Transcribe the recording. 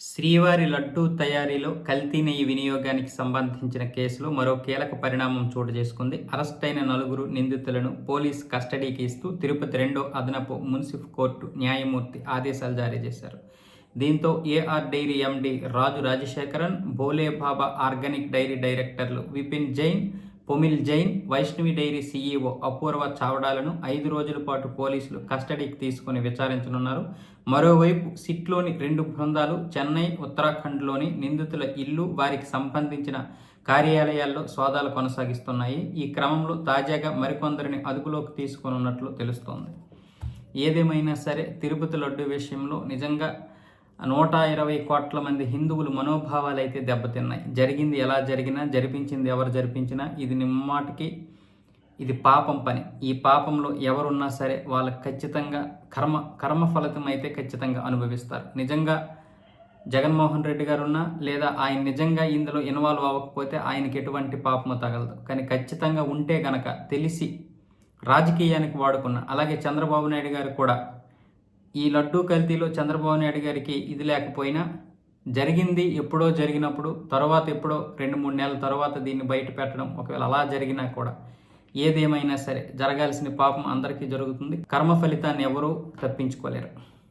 శ్రీవారి లడ్డూ తయారీలో కల్తీ నెయ్యి వినియోగానికి సంబంధించిన కేసులో మరో కీలక పరిణామం చోటు చేసుకుంది. అరెస్ట్ అయిన నలుగురు నిందితులను పోలీస్ కస్టడీకి ఇస్తూ తిరుపతి రెండో అదనపు మున్సిఫ్ కోర్టు న్యాయమూర్తి ఆదేశాలు జారీ చేశారు. దీంతో AR dairy MD Raju Rajasekaran Bhole Baba organic dairy డైరెక్టర్లు విపిన్ జైన్ పొమిల్ జైన్ వైష్ణవి డైరీ సీఈఓ అపూర్వ చావడాలను ఐదు రోజుల పాటు పోలీసులు కస్టడీకి తీసుకుని విచారించనున్నారు. మరోవైపు సిట్లోని రెండు బృందాలు చెన్నై ఉత్తరాఖండ్లోని నిందితుల ఇల్లు వారికి సంబంధించిన కార్యాలయాల్లో సోదాలు కొనసాగిస్తున్నాయి. ఈ క్రమంలో తాజాగా మరికొందరిని అదుపులోకి తీసుకున్నట్లు తెలుస్తోంది. ఏదేమైనా సరే తిరుపతి లడ్డు విషయంలో నిజంగా నూట ఇరవై కోట్ల మంది హిందువులు మనోభావాలు అయితే దెబ్బతిన్నాయి. జరిగింది ఎలా జరిగినా జరిపించింది ఎవరు జరిపించినా ఇది నిమ్మాటికి ఇది పాపం పని. ఈ పాపంలో ఎవరున్నా సరే వాళ్ళకి ఖచ్చితంగా కర్మ కర్మ ఫలితం అయితే ఖచ్చితంగా అనుభవిస్తారు. నిజంగా జగన్మోహన్ రెడ్డి గారు ఉన్నా లేదా ఆయన నిజంగా ఇందులో ఇన్వాల్వ్ అవ్వకపోతే ఆయనకి ఎటువంటి పాపము తగలదు. కానీ ఖచ్చితంగా ఉంటే గనక తెలిసి రాజకీయానికి వాడుకున్న అలాగే చంద్రబాబు నాయుడు గారు కూడా ఈ లడ్డూ కల్తీలో చంద్రబాబు నాయుడు గారికి ఇది లేకపోయినా జరిగింది ఎప్పుడో జరిగినప్పుడు తర్వాత ఎప్పుడో రెండు మూడు నెలల తర్వాత దీన్ని బయట పెట్టడం ఒకవేళ అలా జరిగినా కూడా ఏదేమైనా సరే జరగాల్సిన పాపం అందరికీ జరుగుతుంది. కర్మ ఫలితాన్ని ఎవరూ తప్పించుకోలేరు.